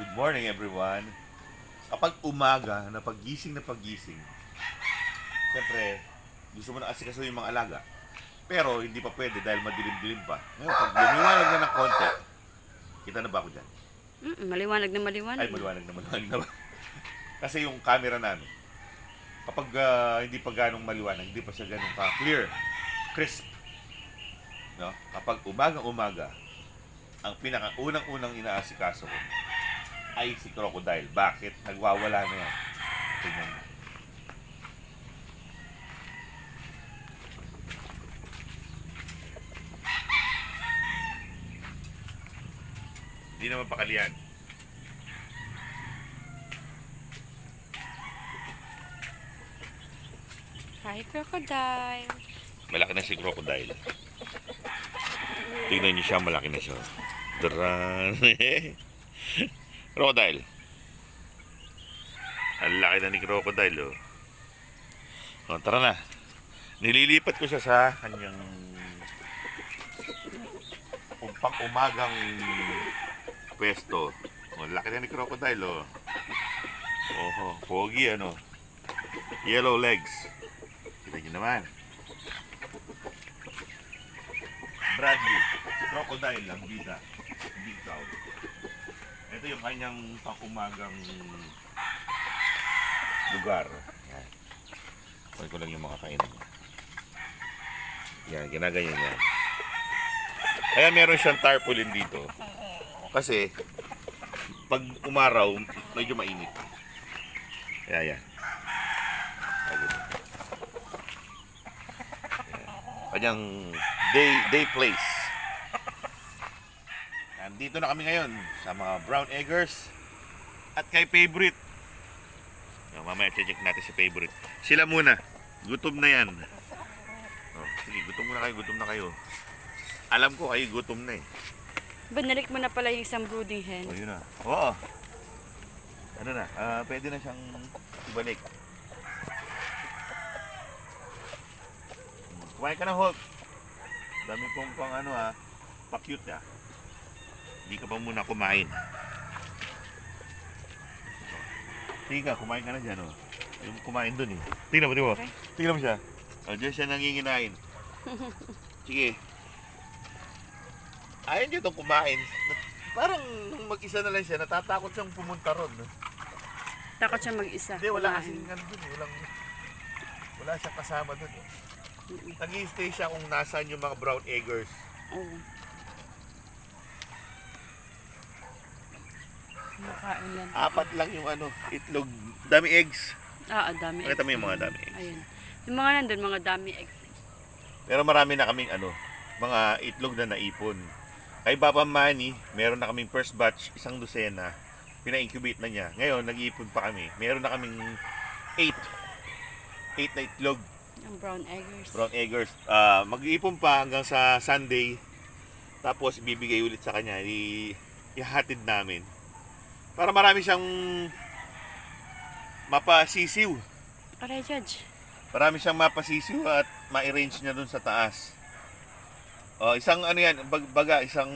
Good morning everyone. Kapag umaga, na paggising na paggising, siyempre, gusto mo na asikaso yung mga alaga. Pero hindi pa pwede dahil madilim-dilim pa. Ngayon, pag lumiwanag na ng konti, kita na ba ako dyan? Mm, maliwanag na maliwanag. Ay, maliwanag na maliwanag na ba? Kasi yung camera namin, kapag ah, hindi pa ganong maliwanag, hindi pa siya ganong ka-clear, crisp. No? Kapag umaga-umaga, ang pinaka-unang-unang inaasikaso ko ay si Crocodile. Bakit? Nagwawala na yan. Tingnan mo. Hindi na mapakalian. Hi, crocodile. Malaki na si Crocodile. Tingnan niyo siya, malaki na siya. Daran. Crocodile. Ang laki na ni Crocodile, oh. O, tara na. Nililipat ko siya sa kanyang umpang umagang pwesto. O, laki na ni Crocodile, oh. Oho, pogi, ano. Yellow legs. Kita niyo naman. Bradley, crocodile lang, bida. Big cow. Ito yung kanyang pang-umagang lugar. Yan. Kunin ko lang yung mga kainan niya. Yan, ginaganyan yan. Kaya meron siyang tarpaulin dito. Kasi, pag umaraw, medyo mainit. Kaya yan. Kanyang day day place. Nandito na kami ngayon sa mga brown eggers at kay favorite. Oh, mamaya check natin si favorite. Sila muna. Gutom na yan. Oh, sige, gutom muna kayo, gutom na kayo. Alam ko kayo gutom na eh. Banalik mo na pala yung isang brooding hen. Oh, yun na. Oo. Ano na, ah, pwede na siyang ibalik. Kumain ka na, Hulk. Dami pong pang ano ha, pa-cute ah. Hindi ka pa muna kumain. Sige ka, kumain ka na dyan oh. Yung kumain dun eh. Tingnan mo, tingnan mo. Okay. Tingnan mo siya. Oh, dyan siya nanginginain. Sige. Ayaw niyo itong kumain. Parang nung mag-isa na lang siya, natatakot siyang pumunta ron. no? Takot siya mag-isa. Hindi, wala Kumain. kasing ano dun eh. Walang, wala siyang kasama dun eh. Mm-mm. Nag-stay siya kung nasaan yung mga brown eggers. Oo. Makain lang. Apat lang yung ano, itlog. Dami eggs. Ah, ah, dami Pakita mo yung mga dami eggs. Ayun. Yung mga nandun, mga dami eggs. Pero marami na kaming ano, mga itlog na naipon. Kay Papa Manny, meron na kaming first batch, isang dosena. Pina-incubate na niya. Ngayon, nag-iipon pa kami. Meron na kaming 8. 8 na itlog. Yung brown eggers. Brown eggers. Ah, mag-iipon pa hanggang sa Sunday. Tapos ibibigay ulit sa kanya. I ihatid namin. Para marami siyang mapasisiw. Aray, Judge. Marami siyang mapasisiw at ma-arrange niya dun sa taas. Oh, isang ano yan, bag, baga isang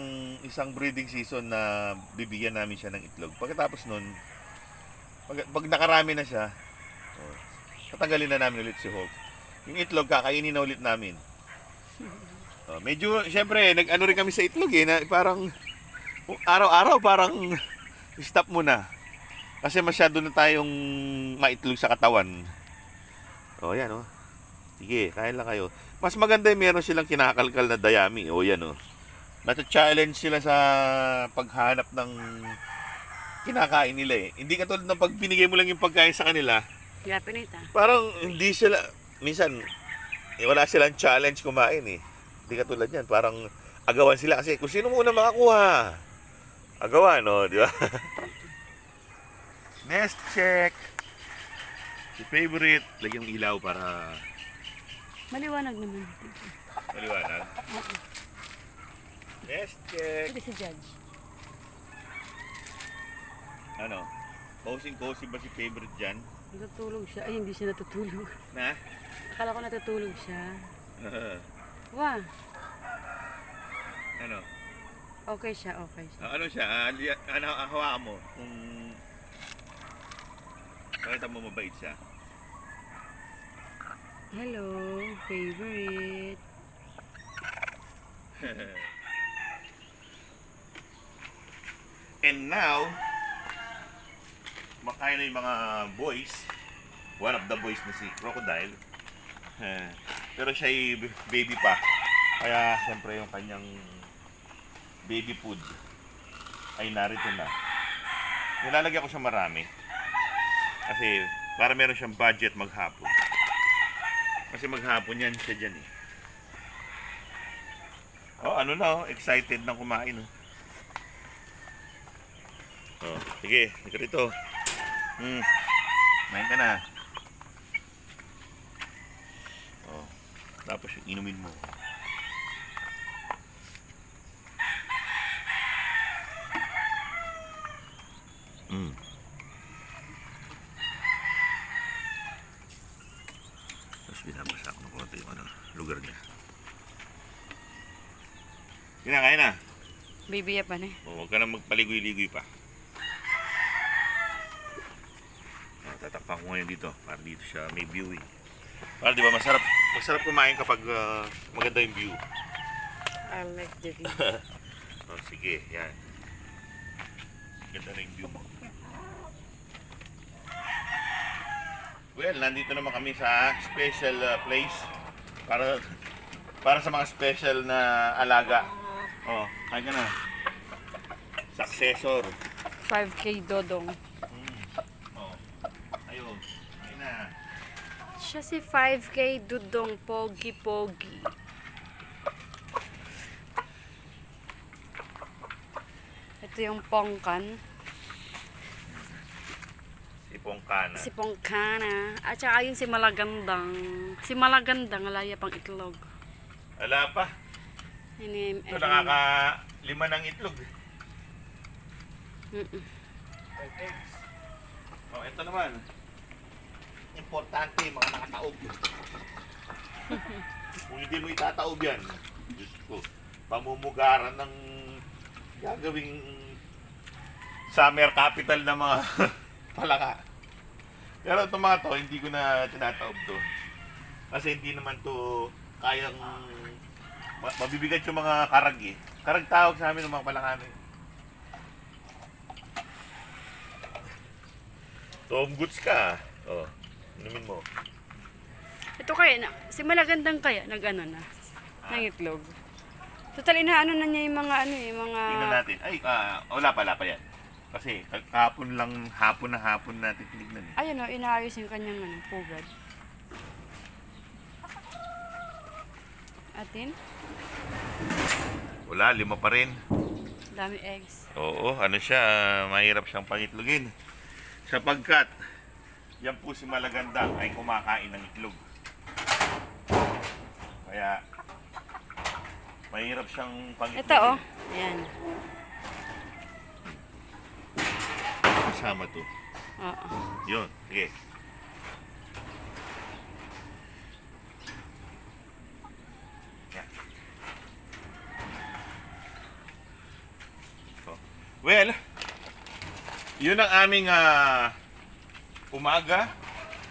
isang breeding season na bibigyan namin siya ng itlog. Pagkatapos nun, pag, pag nakarami na siya, oh, tatanggalin na namin ulit si Hulk. Yung itlog kakainin na ulit namin. Oh, medyo syempre nag-ano rin kami sa itlog eh na parang araw-araw parang stop muna. Kasi masyado na tayong maitlog sa katawan. Oh, yan oh. Sige, kain lang kayo. Mas maganda yung meron silang kinakalkal na dayami. O yan o. Nata-challenge sila sa paghanap ng kinakain nila eh. Hindi katulad ng pag binigay mo lang yung pagkain sa kanila, na ito. parang hindi sila, minsan, eh, wala silang challenge kumain eh. Hindi katulad yan, parang agawan sila kasi kung sino muna makakuha. Agawan, no? Di ba? Nest check. Si favorite, lagyan ng ilaw para Maliwanag naman. maliwanag. Nest check. Ito si Judge. Ano? Cozy-cozy ba si favorite dyan? Natutulog siya. Ay, hindi siya natutulog. Na? Akala ko natutulog siya. Wah, ano? Okay siya, okay siya. Ah, ano siya? Ah, ano, ah, hawakan mo. Kung... Pakita mo mabait siya. Hello, favorite. And now, makain na yung mga boys. One of the boys na si Crocodile. Eh, Pero siya ay baby pa. Kaya siyempre yung kanyang baby food ay narito na. Nilalagyan ko siya marami. Kasi para meron siyang budget maghapon. Kasi maghapon yan siya dyan eh. Oh, ano na oh, excited na kumain oh. Oh, sige, ikaw rito. Hmm. Main ka na. Oh, tapos inumin mo. Hmm. Tapos binabasa ko ng konti yung ano, lugar niya. Kinakain na. Baby pa na eh. O, huwag ka na magpaligoy-ligoy pa. Ah, tatakpan ko ngayon dito para dito siya may view eh. Para di ba masarap masarap kumain kapag ah, maganda yung view. I like the view. Oh, sige, yan. Ganda na yung view mo. Well, nandito naman kami sa special ah, place para para sa mga special na alaga. Oh, kain ka na. Successor. 5K dodong. Oh. Ayun. Ayun na. Siya si 5K dudong pogi-pogi. Ito yung pongkan. Si Pongkana. Si pongkana. At saka yung si malagandang. Si malagandang alaya pang itlog. Wala pa. Ini, Ito nakaka lima ng itlog. Mm-mm. Five eggs. Oh, ito naman. Importante, mga nakataob. Kung hindi mo itataob yan, Diyos ko, pamumugaran ng gagawing summer capital ng mga palaka. Pero itong mga to, hindi ko na tinataob to. Kasi hindi naman to kayang ma- mabibigat yung mga karag eh. Karag tawag sa amin ng mga palakano eh. Tom goods ka. Oh, inumin mo. Ito kaya na, si malagandang kaya nag-ano na, ng itlog. Total, inaano na niya yung mga ano eh, mga... Tingnan natin. Ay, ah, wala pa, wala pa yan. Kasi ka- kahapon lang, hapon na hapon natin tinignan eh. Ayun o, inaayos yung kanyang ano, pugad. Atin, Wala, lima pa rin. dami eggs. Oo, ano siya, ah, mahirap siyang pangitlogin. Sapagkat, yan po si Malagandang ay kumakain ng itlog. Kaya, mahirap siyang pangitlogin. Ito oh, ayan. Kasama to. Oo. Yun, sige. Yan. So, well, yun ang aming ah, umaga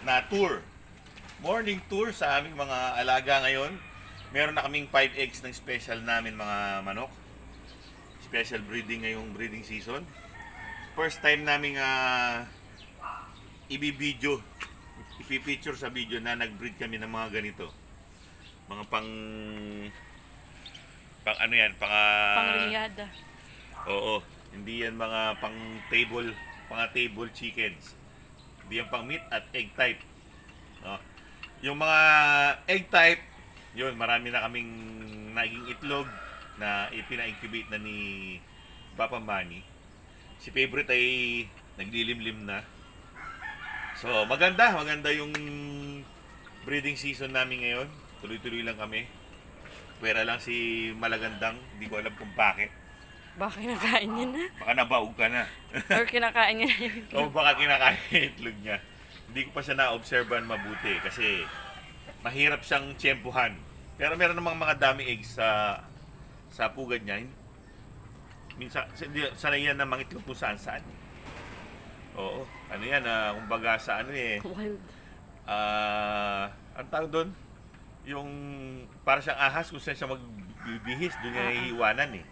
na tour. Morning tour sa aming mga alaga ngayon. Meron na kaming 5 eggs ng special namin mga manok. Special breeding ngayong breeding season. First time namin ah, ibibideo, ipipicture sa video na nag-breed kami ng mga ganito. Mga pang pang ano yan, pang ah, Pangriyada. Oo, hindi yan mga pang table, mga table chickens. Hindi yan pang meat at egg type. No? Yung mga egg type, yun, marami na kaming naging itlog na ipina-incubate na ni Papa Manny. Si favorite ay naglilimlim na. So, maganda, maganda yung breeding season namin ngayon. Tuloy-tuloy lang kami. Pwera lang si Malagandang, hindi ko alam kung bakit. Baka kinakain niya na. Baka nabaog ka na. Or kinakain niya na yung itlog. o baka kinakain yung itlog niya. Hindi ko pa siya na-observan mabuti kasi mahirap siyang tiyempuhan. Pero meron namang mga dami eggs sa sa pugad niya. minsan, sanay yan na mangitlog kung saan saan. Oo. Ano yan, ah, kumbaga sa ano eh, Wild. ah, ang tawag doon? Yung, para siyang ahas kung saan siya magbibihis, doon niya Ah, ah. iiwanan eh.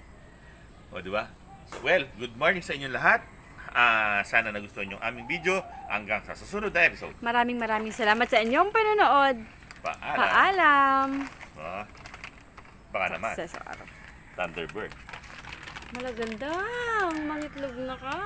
O, di ba? So, well, good morning sa inyong lahat. Ah, sana nagustuhan yung aming video. Hanggang sa susunod na episode. Maraming maraming salamat sa inyong panonood. Paalam. Paalam. Ah, baka naman, Sa araw. Thunderbird. Malagandang mangitlog na ka.